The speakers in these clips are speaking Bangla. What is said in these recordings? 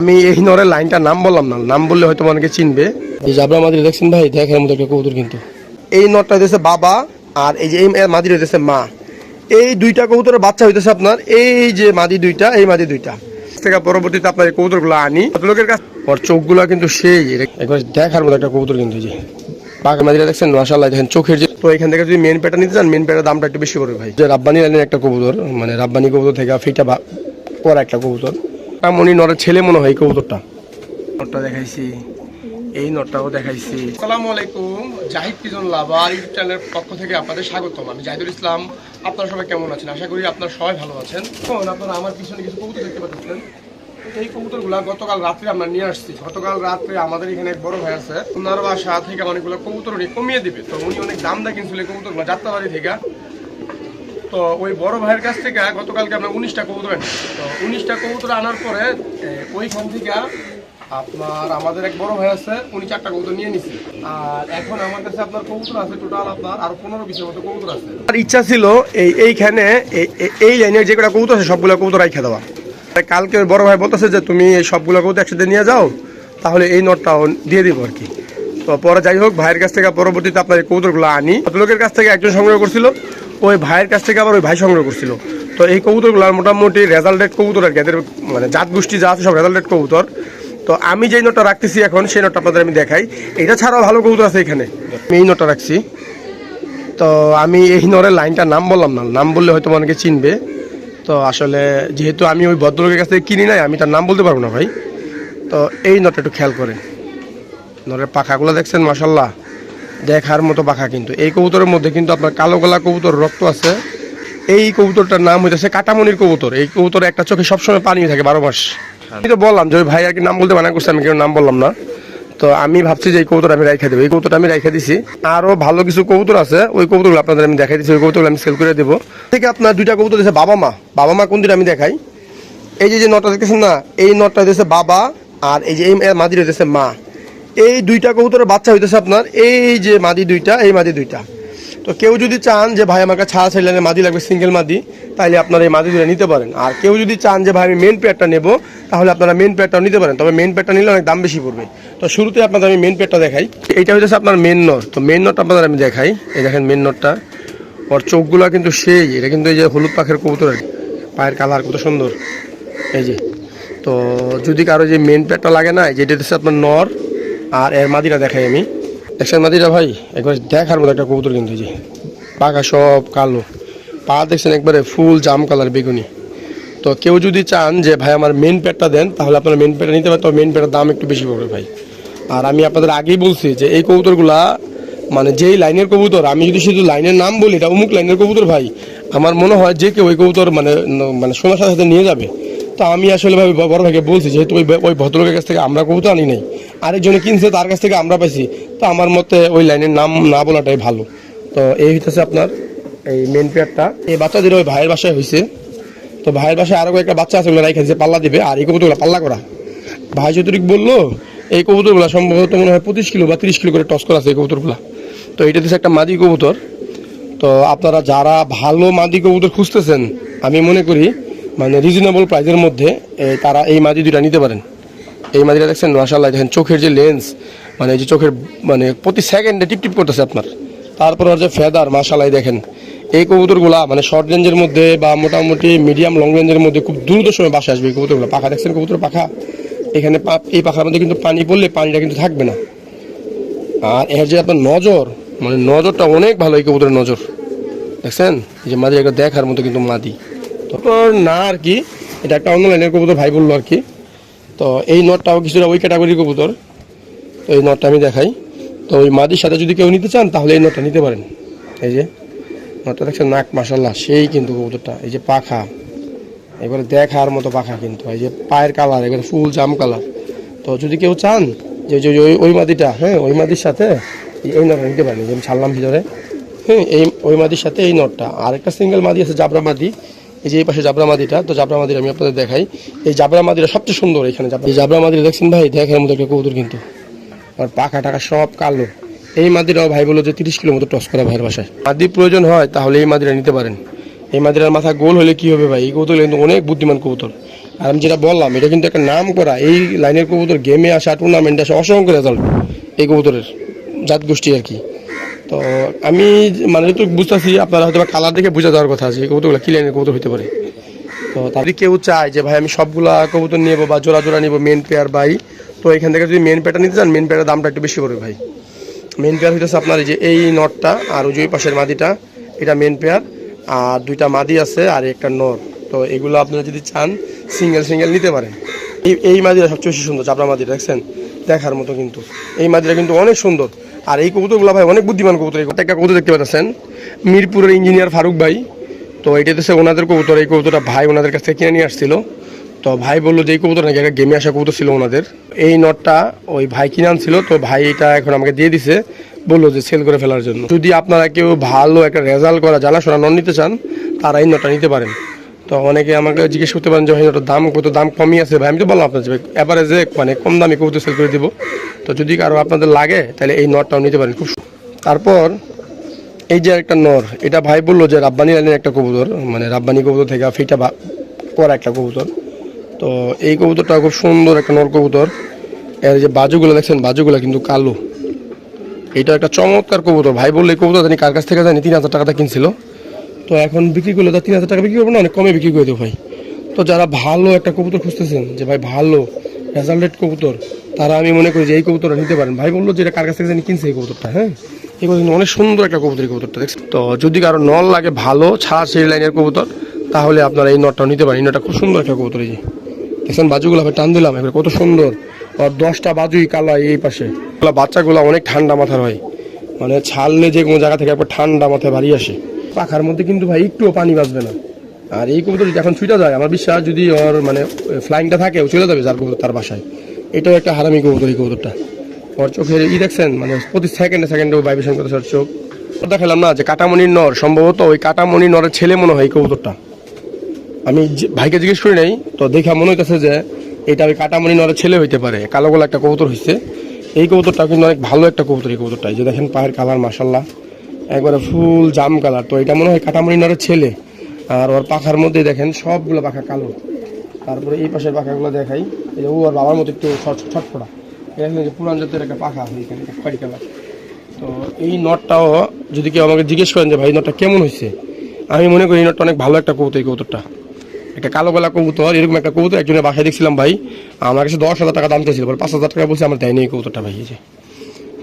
আমি এই নরের লাইনটার নাম বললাম না নাম বললে হয়তো অনেকে চিনবে। এই জাবরা মাদির দেখছেন ভাই দেখার মতো একটা কবুতর কিন্তু। এই নটটা হইতেছে বাবা আর এই যে এই মাদির হইতেছে মা। এই দুইটা কবুতরের বাচ্চা হইতেছে আপনার এই যে মাদি দুইটা এই মাদি দুইটা। থেকে পরবর্তীতে আপনার এই কবুতরগুলো আনি। লোকের কাছ ওর চোখগুলো কিন্তু সেই একবার দেখার মতো একটা কবুতর কিন্তু যে। বাঘের মাদিরা দেখছেন মাসাল্লাহ দেখেন চোখের যে তো এখান থেকে যদি মেন পেটা নিতে চান মেন পেটার দামটা একটু বেশি পড়বে ভাই। যে রাব্বানি লাইনের একটা কবুতর মানে রাব্বানি কবুতর থেকে ফিটা পরা একটা কবুতর। মনি নরের ছেলে মনে হয় কবুতরটা। নটটা দেখাইছি। এই নটটাও দেখাইছি। আসসালামু আলাইকুম, জাহিদ পিজন লাভার ইউটিউব চ্যানেলের পক্ষ থেকে আপনাদের স্বাগতম। আমি জাহিদুল ইসলাম, আপনারা সবাই কেমন আছেন? আশা করি আপনারা সবাই ভালো আছেন। আপনারা আমার পিছনে কিছু কবুতর দেখতে পাচ্ছেন। এই কবুতরগুলা গতকাল রাত্রে আমরা নিয়ে আসছি। গতকাল রাত্রে আমাদের এখানে এক বড় ভাই আছে। ওনার বাসা থেকে অনেকগুলো কবুতর উনি কমিয়ে দিবে। তো উনি অনেক দাম দা কিনছিল কবুতরগুলো, যাত্রাবাড়ি থেকে। তো ওই বড় ভাইয়ের কাছ থেকে গতকালকে আমরা উনিশটা কবুতর আনি। তো উনিশটা কবুতর আনার পরে ওইখান থেকে আপনার আমাদের এক বড় ভাই আছে, উনি চারটা কবুতর নিয়ে নিছি। আর এখন আমার কাছে আপনার কবুতর আছে টোটাল আপনার আর পনেরো বিশের মতো কবুতর আছে। আর ইচ্ছা ছিল এই এইখানে এই- লাইনের যে কটা কবুতর আছে, সবগুলো কবুতর রাইখা দেওয়া। কালকে বড় ভাই বলতেছে যে, তুমি এই সবগুলো কবুতর একসাথে নিয়ে যাও, তাহলে এই নোটটাও দিয়ে দিব আর কি তো পরে যাই হোক, ভাইয়ের কাছ থেকে পরবর্তীতে আপনার এই কবুতরগুলো আনি। লোকের কাছ থেকে একজন সংগ্রহ করছিল? ওই ভাইয়ের কাছ থেকে আবার ওই ভাই সংগ্রহ করছিল। তো এই কবুতরগুলো মোটামুটি রেজাল্টেড কবুতর আর কি, এদের মানে জাত গোষ্ঠী যা আছে সব রেজাল্টেড কবুতর। তো আমি যেই নোটটা রাখতেছি এখন, সেই নোটটা আপনাদের আমি দেখাই। এটা ছাড়াও ভালো কবুতর আছে এখানে। আমি এই নোটটা রাখছি। তো আমি এই নরের লাইনটার নাম বললাম না, নাম বললে হয়তো অনেকে চিনবে। তো আসলে যেহেতু আমি ওই ভদ্রলোকের কাছ থেকে কিনি নাই, আমি তার নাম বলতে পারব না ভাই। তো এই নটটা একটু খেয়াল করেন। নরের পাখাগুলো দেখছেন মাসাল্লাহ দেখার মতো পাখা কিন্তু। এই কবুতরের মধ্যে কিন্তু আপনার কালো গলা কবুতর রক্ত আছে। এই কবুতরটার নাম হইতেছে কাটামনির কবুতর। এই কবুতর একটা চোখে সবসময় পানি থাকে বারো মাস। তো বললাম যে ভাই আর কি নাম বলতে মানা করছে, আমি কেউ নাম বললাম না। তো আমি ভাবছি যে এই কবুতর আমি রাইখা দেবো। এই কবুতরটা আমি রাইখা দিছি। আরও ভালো কিছু কবুতর আছে, ওই কবুতরগুলো আপনাদের আমি দেখাই দিচ্ছি ওই কবুতরগুলো আমি সেল করে দেবো। থেকে আপনার দুইটা কবুতর দিয়েছে বাবা মা। বাবা মা কোন দিন আমি দেখাই? এই যে যে নটটা দেখতেছেন না, এই নটটা হইতেছে বাবা আর এই যে, এই মাদি হইতেছে মা। এই দুইটা কবুতরের বাচ্চা হইতেছে আপনার, এই যে মাদি দুইটা, এই মাদি দুইটা। তো কেউ যদি চান যে ভাই আমাকে ছাড়া ছেলে মাদি লাগবে সিঙ্গেল মাদি তাহলে আপনারা এই মাদি দুটো নিতে পারেন। আর কেউ যদি চান যে ভাই আমি মেন পেয়ারটা নেব, তাহলে আপনারা মেন পেয়ারটাও নিতে পারেন। তবে মেন পেয়ারটা নিলে অনেক দাম বেশি পড়বে। তো শুরুতে আপনাদের আমি মেন পেয়ারটা দেখাই। এইটা হইতেছে আপনার মেন নট তো মেন নটটা আপনাদের আমি দেখাই। এই দেখেন মেন নটটা ওর চোখগুলো কিন্তু সেই, এটা কিন্তু এই যে হলুদ পাখের কবুতর পায়ের কালার কত সুন্দর। এই যে। তো যদি কারও যে মেন প্যাডটা লাগে না যেটা হচ্ছে আপনার নর। আর এর মাদিরা দেখাই আমি। দেখছেন মাদিরা ভাই, একবার দেখার মতো একটা কবুতর কিন্তু যে, পাকা সব কালো। পা দেখছেন একবারে ফুল জাম কালার বেগুনি। তো কেউ যদি চান যে, ভাই, আমার মেন প্যাডটা দেন, তাহলে আপনারা মেন প্যাডটা নিতে পারেন তো মেন প্যাডের দাম একটু বেশি পড়বে ভাই। আর আমি আপনাদের আগেই বলছি যে, এই কবুতরগুলা মানে যেই লাইনের কবুতর, আমি যদি শুধু লাইনের নাম বলি, এটা অমুক লাইনের কবুতর ভাই, আমার মনে হয় যে কেউ ওই কবুতর মানে মানে সোনার সাথে নিয়ে যাবে। তো আমি আসলে ভাবে বড় ভাইকে বলছি যেহেতু ওই ওই ভদ্রলোকের কাছ থেকে আমরা কবুতর আনি নাই আরেকজনে কিনছে তার কাছ থেকে আমরা পাইছি। তো আমার মতে ওই লাইনের নাম না বলাটাই ভালো। তো এই হইতেছে আপনার এই মেন পেয়ারটা এই বাচ্চাদের ওই ভাইয়ের বাসায় হয়েছে তো ভাইয়ের বাসায় আরও একটা বাচ্চা আছে ওগুলো রাইখা দিয়েছে, পাল্লা দিবে আর এই কবুতরগুলো পাল্লা করা। ভাই যতটুকু বলল এই কবুতরগুলো সম্ভবত মনে হয় পঁচিশ কিলো বা তিরিশ কিলো করে টস করা আছে এই কবুতরগুলো। তো এটা দিচ্ছে একটা মাদি কবুতর। তো আপনারা যারা ভালো মাদি কবুতর খুঁজতেছেন আমি মনে করি মানে রিজনেবল প্রাইসের মধ্যে তারা এই মাদি দুইটা নিতে পারেন। এই মাদিটা দেখছেন মাসাল্লাহ দেখেন, চোখের যে লেন্স মানে যে চোখের মানে প্রতি সেকেন্ডে টিপ টিপ করতেছে আপনার। তারপর যে ফেদার মাসাল্লাহ দেখেন, এই কবুতরগুলা মানে শর্ট রেঞ্জের মধ্যে বা মোটামুটি মিডিয়াম লং রেঞ্জের মধ্যে খুব দ্রুত সময় বাসে আসবে এই কবুতরগুলো। পাখা দেখছেন কবুতর পাখা? এখানে এই পাখার মধ্যে কিন্তু পানি পড়লে পানিটা কিন্তু থাকবে না। আর এর যে আপনার নজর মানে নজরটা অনেক ভালো এই কবুতরের নজর। দেখছেন? যে মাদি একটা দেখার মতো কিন্তু মাদি। তারপর না আর কি, এটা একটা অন্য লাইনের কবুতর, ভাই বলল আর কি। তো এই নটটাও কিছুটা ওই ক্যাটাগরির কবুতর, তো এই নটটা আমি দেখাই। তো ওই মাদির সাথে যদি কেউ নিতে চান, তাহলে এই নটটা নিতে পারেন। এই যে, নটটা দেখছেন, নাক মাসাল্লাহ সেই কিন্তু কবুতরটা। এই যে পাখা, এবারে দেখার মতো পাখা কিন্তু। এই যে পায়ের কালার এবারে ফুল জাম কালার তো যদি কেউ চান, যে ওই ওই মাদিটা হ্যাঁ ওই মাদির সাথে, এই নটটা নিতে পারেন। যে আমি ছাড়লাম ভিতরে। হ্যাঁ এই, ওই মাদির সাথে এই নটটা। আর একটা সিঙ্গেল মাদি আছে, জাবরা মাদি। এই যে এই পাশে জাবরা মাদিটা, তো জাবরা মাদির আমি আপনাদের দেখাই। এই জাবরা মাদিটা সবচেয়ে সুন্দর এখানে এই জাবরা দেখছেন ভাই? দেখার মতো একটা কবুতর কিন্তু। আর পাখা টাকা সব কালো। এই মাদিরাও ভাই বলো যে তিরিশ কিলো মতো টস করা ভাইয়ের বাসায়। মাদি প্রয়োজন হয়, তাহলে এই মাদিরা নিতে পারেন। এই মাদিরার মাথা গোল হলে কি হবে ভাই? এই কবুতর কিন্তু অনেক বুদ্ধিমান কবুতর। আর আমি যেটা বললাম, এটা কিন্তু একটা নাম করা। এই লাইনের কবুতর গেমে আসা টুর্নামেন্টে আসা অসংখ্য রেজাল্ট এই কবুতরের জাত গোষ্ঠী আর কি। তো আমি মানে তো বুঝতেছি, আপনারা হয়তো কালার দেখে বোঝা যাওয়ার কথা আছে, কবুতরগুলো কি লাইনের কবুতর হতে পারে। তো তাদের কেউ চায় যে, ভাই, আমি সবগুলা কবুতর নেব বা জোড়া জোড়া নেব মেন পেয়ার বাই, তো এখান থেকে যদি মেন পেয়ারটা নিতে চান মেন পেয়ারের দামটা একটু বেশি পড়বে, ভাই। মেন পেয়ার হইতেছে আপনার এই যে, এই নটটা আর ওই পাশের মাদিটা, এটা মেন পেয়ার আর দুইটা মাদি আছে আর একটা নর। তো এগুলো আপনারা যদি চান সিঙ্গেল সিঙ্গেল নিতে পারেন। এই এই মাদিটা সবচেয়ে বেশি সুন্দর, চাপড়া মাদিটা, দেখছেন? দেখার মতো কিন্তু। এই মাদিটা কিন্তু অনেক সুন্দর। আর এই কবুতরগুলো ভাই অনেক বুদ্ধিমান কবুতর। এই একটা কবুতর দেখতে পাচ্ছেন মিরপুরের ইঞ্জিনিয়ার ফারুক ভাই। তো এটা হচ্ছে ওনাদের কবুতর। এই কবুতরটা ভাই ওনাদের কাছ থেকে কিনে নিয়ে আসছিল। তো ভাই বলল যে, এই কবুতর নাকি একটা গেমে আসা কবুতর ছিল ওনাদের। এই নটটা ওই ভাই কিনে আনছিল। তো ভাই এটা এখন আমাকে দিয়ে দিছে। বলল যে সেল করে ফেলার জন্য। যদি আপনারা কেউ ভালো একটা রেজাল্ট করা জানাশোনা নন নিতে চান, তারা এই নটটা নিতে পারেন। তো অনেকে আমাকে জিজ্ঞেস করতে পারেন যে, ভাই নটার দাম কত? দাম কমই আছে ভাই। আমি তো বললাম আপনার এবারে যে মানে কম দামে কবুতর সেল করে দিব। তো যদি কারও আপনাদের লাগে, তাহলে এই নটটাও নিতে পারেন। খুব তারপর এই যে একটা নর, এটা ভাই বলল যে, রাব্বানি লাইনের একটা কবুতর। মানে রাব্বানি কবুতর থেকে ফিটা করা একটা কবুতর। তো এই কবুতরটা খুব সুন্দর একটা নর কবুতর। এর যে বাজুগুলো দেখছেন, বাজুগুলো কিন্তু কালো। এটা একটা চমৎকার কবুতর। ভাই বললে, এই কবুতর জানি কার কাছ থেকে জানি? তিন হাজার টাকাটা কিনছিল। তো এখন বিক্রি করলে তার তিন হাজার টাকা বিক্রি করব না, অনেক কমে বিক্রি করে দেবো ভাই। তো যারা ভালো একটা কবুতর খুঁজতেছেন, যে ভাই ভালো রেজাল্টেড কবুতর, তারা আমি মনে করি যে এই কবুতরটা নিতে পারেন। ভাই বলল যে এটা কার কাছ থেকে জানি কিনছে এই কবুতরটা হ্যাঁ? এই কবুতর অনেক সুন্দর একটা কবুতর, এই কবুতরটা, দেখছেন? তো যদি কারও নল লাগে ভালো ছাড় সেই লাইনের কবুতর, তাহলে আপনারা এই নটটাও নিতে পারেন। এই নটটা খুব সুন্দর একটা কবুতর, এই যে। দেখছেন? বাজুগুলো আমি টান দিলাম এবার কত সুন্দর। আর দশটা বাজুই কালো এই পাশে। বাচ্চাগুলো অনেক ঠান্ডা মাথার হয় মানে ছাড়লে যে কোনো জায়গা থেকে একবার ঠান্ডা মাথায় বাড়ি আসে। পাখার মধ্যে কিন্তু ভাই একটুও পানি বাঁচবে না। আর এই কবুতর যদি এখন ছুটে যায়, আমার বিশ্বাস যদি ওর মানে ফ্লাইংটা থাকে, ও চলে যাবে যার কবুতর, তার বাসায়। এটাও একটা হারামি কবুতর এই কবুতরটা। ওর চোখের ই দেখছেন মানে প্রতি সেকেন্ডে সেকেন্ডে ও ভাইব্রেশন করতেছে ওর চোখ। দেখালাম না যে কাটামণির নর, সম্ভবত ওই কাটামণির নরের ছেলে মনে হয় এই কবুতরটা। আমি ভাইকে জিজ্ঞেস করি নাই, তো দেখা মনে হইতেছে যে এটা ওই কাটামণি নরের ছেলে হইতে পারে, কালো গোলা একটা কবুতর হইছে। এই কবুতরটা কিন্তু অনেক ভালো একটা কবুতর এই কবুতরটা এই যে দেখেন পায়ের কালার মাসাল্লাহ একবারে ফুল জাম কালার। তো এটা মনে হয় কাটামণি নরের ছেলে। আর ওর পাখার মধ্যে দেখেন সবগুলো পাখা কালো। তারপরে এই পাশের পাখাগুলো দেখাই। এই ও আর বাবার মতো একটু ছট- ছটফটা। কিন্তু যে পুরান জাতের একটা পাখা এখানে খড়ি কালার। তো এই নটটাও যদি কেউ আমাকে জিজ্ঞেস করেন যে, ভাই নটটা কেমন হয়েছে আমি মনে করি এই নটটা অনেক ভালো একটা কবুতর, এই কবুতরটা। একটা কালো গলা কবুতর, এরকম একটা কবুতর একজনের বাসায় দেখছিলাম, ভাই, আমার কাছে দশ হাজার টাকা দাম চাইছিল। পাঁচ হাজার টাকা বলছে, আমার দেয়নি এই কবুতরটা, ভাই, এই যে।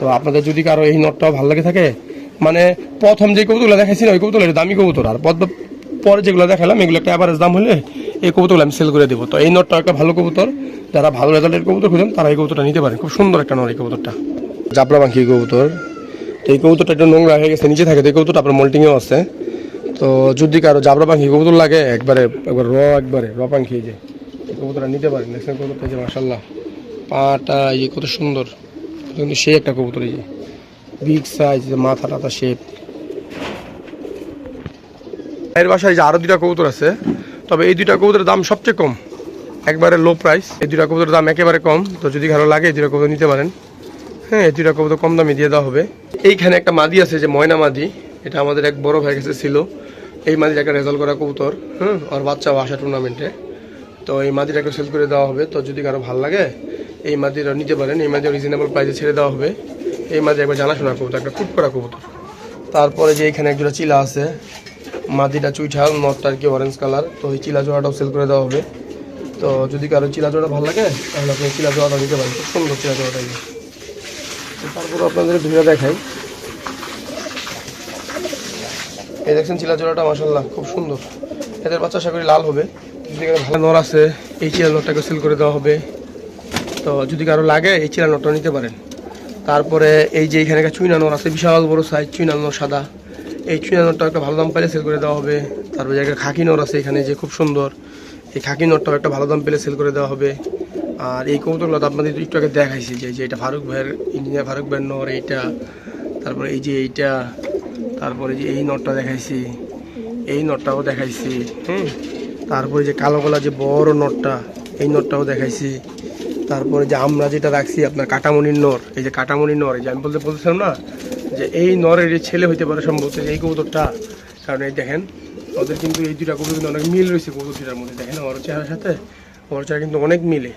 তো আপনাদের যদি কারও এই নটটাও ভালো লাগে থাকে মানে প্রথম যে কবুতরগুলো দেখাইছি না ওই কবুতর দামি কবুতর আর। পর যেগুলো দেখালাম এগুলো একটা অ্যাভারেজ দাম হলে এই কবুতরগুলো আমি সেল করে দেবো। তো এই নটটা একটা ভালো কবুতর। যারা ভালো রেজাল্টের কবুতর খুঁজেন, তারা এই কবুতরটা নিতে পারেন। খুব সুন্দর একটা নর এই কবুতরটা। পাখি কবুতর। তো এই কবুতরটা একটু নোংরা হয়ে গেছে, নিচে থাকে। তো এই কবুতরটা আপনার মল্টিংয়েও আছে। তো যদি কারও জাবরা পাখি কবুতর লাগে, একবারে, একবার র, একবারে, র পাখি যে, এই কবুতরটা নিতে পারেন। দেখছেন কবুতরটা যে মাসাল্লাহ পাটা, এই যে কত সুন্দর। এটা কিন্তু সে একটা কবুতর এই যে। বিগ সাইজ, মাথা টাথা শেপ এর বাসায় যে আরও দুটা কবুতর আছে, তবে এই দুইটা কবুতরের দাম সবচেয়ে কম। একবারে লো প্রাইস এই দুইটা কবুতরের দাম একেবারে কম। তো যদি কারও লাগে, এই দুইটা কবুতর নিতে পারেন। হ্যাঁ এই দুইটা কবুতর কম দামে দিয়ে দেওয়া হবে। এইখানে একটা মাদি আছে, যে ময়না মাদি। এটা আমাদের এক বড় ভাই কাছে ছিল। এই মাদির একটা রেজাল্ট করা কবুতর হ্যাঁ আর বাচ্চা আসা টুর্নামেন্টে তো এই মাদিটা একটু সেল করে দেওয়া হবে। তো যদি কারও ভালো লাগে, এই মাদিটা নিতে পারেন। এই মাদি রিজনেবল প্রাইসে ছেড়ে দেওয়া হবে। এই মাঝে একবার জানাশোনা কবুতর একটা ফুট করা কবুতর তারপরে যে এখানে একজোড়া চিলা আছে মাদিটা চুইঠাল নটটা আর কি অরেঞ্জ কালার তো এই চিলা জোড়াটাও সেল করে দেওয়া হবে। তো যদি কারও চিলা জোড়া ভালো লাগে, তাহলে আপনি চিলা জোড়াটা নিতে পারেন, খুব সুন্দর চিলা জোড়াটা তারপরে আপনাদের ভিডিও দেখাই। এই দেখছেন চিলা জোড়াটা মাসাল্লাহ খুব সুন্দর। এদের বাচ্চা আশা করি লাল হবে। যদি কারও ভালো নর আছে, এই চিলা নটটাকে সেল করে দেওয়া হবে। তো যদি কারও লাগে, এই চিলা নটটা নিতে পারেন। তারপরে এই যে এখানে একটা চুইনা নর আছে, বিশাল বড় সাইজ চুইনা নর সাদা। এই চুইনা নরটা একটা ভালো দাম পেলে সেল করে দেওয়া হবে। তারপরে একটা খাকি নর আছে এখানে যে খুব সুন্দর, এই খাকি নরটাও একটা ভালো দাম পেলে সেল করে দেওয়া হবে। আর এই কৌতুকগুলো তো আপনাদের একটু আগে দেখাইছি যে এটা ফারুক ভাইয়ের ইঞ্জিনিয়ার ফারুক ভাইয়ের নর এইটা। তারপরে এই যে এইটা, তারপরে যে এই নটটা দেখাইছি, এই নটটাও দেখাইছি, হুম। তারপরে যে কালো গলা যে বড় নটটা এই নটটাও দেখাইছি। তারপরে যে আমরা যেটা রাখছি আপনার কাটামণির নর, এই যে কাটামণির নর, এই যে আমি বলতে বলতেছিলাম না যে এই নরের ছেলে হইতে পারে সম্ভবত এই কবুতরটা। কারণ এই দেখেন, ওদের কিন্তু এই দুটা কবুতর কিন্তু অনেক মিল রয়েছে কবুতর দুটার মধ্যে। দেখেন ওর চেহারার সাথে খরচা কিন্তু অনেক মিলে।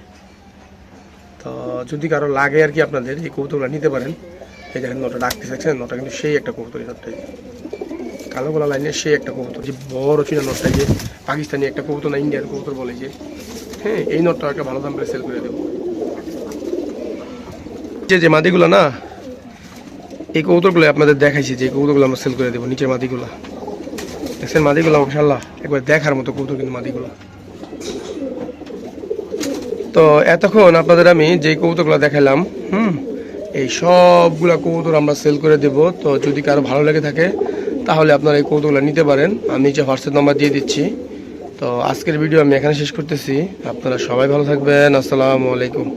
তো যদি কারও লাগে আর কি আপনাদের এই কবুতরগুলো নিতে পারেন। এই দেখেন নটা ডাকতে থাকছেন নটা কিন্তু সেই একটা কবুতর নটটা কালো গোলা লাইনের সেই একটা কবুতর, যে বড় চীনা নটটা যে পাকিস্তানি একটা কবুতর না, ইন্ডিয়ার কবুতর বলে যে। হ্যাঁ এই নটটা একটা ভালো দাম করে সেল করে দেবো। যে যে মাদিগুলো না, এই কবুতরগুলো আপনাদের দেখাইছি যে কবুতরগুলো আমরা সেল করে দেবো, নিচের মাদিগুলো দেখছেন মাদিগুলো মাশাল্লাহ একবার দেখার মতো কবুতর কিন্তু মাদিগুলো তো এতক্ষণ আপনাদের আমি যে কবুতরগুলো দেখালাম, হুম, এই সবগুলা কবুতর আমরা সেল করে দেব। তো যদি কারও ভালো লেগে থাকে, তাহলে আপনারা এই কৌতুকগুলো নিতে পারেন। আমি নিচে হোয়াটসঅ্যাপ নাম্বার দিয়ে দিচ্ছি। তো আজকের ভিডিও আমি এখানে শেষ করতেছি। আপনারা সবাই ভালো থাকবেন। আসসালামু আলাইকুম।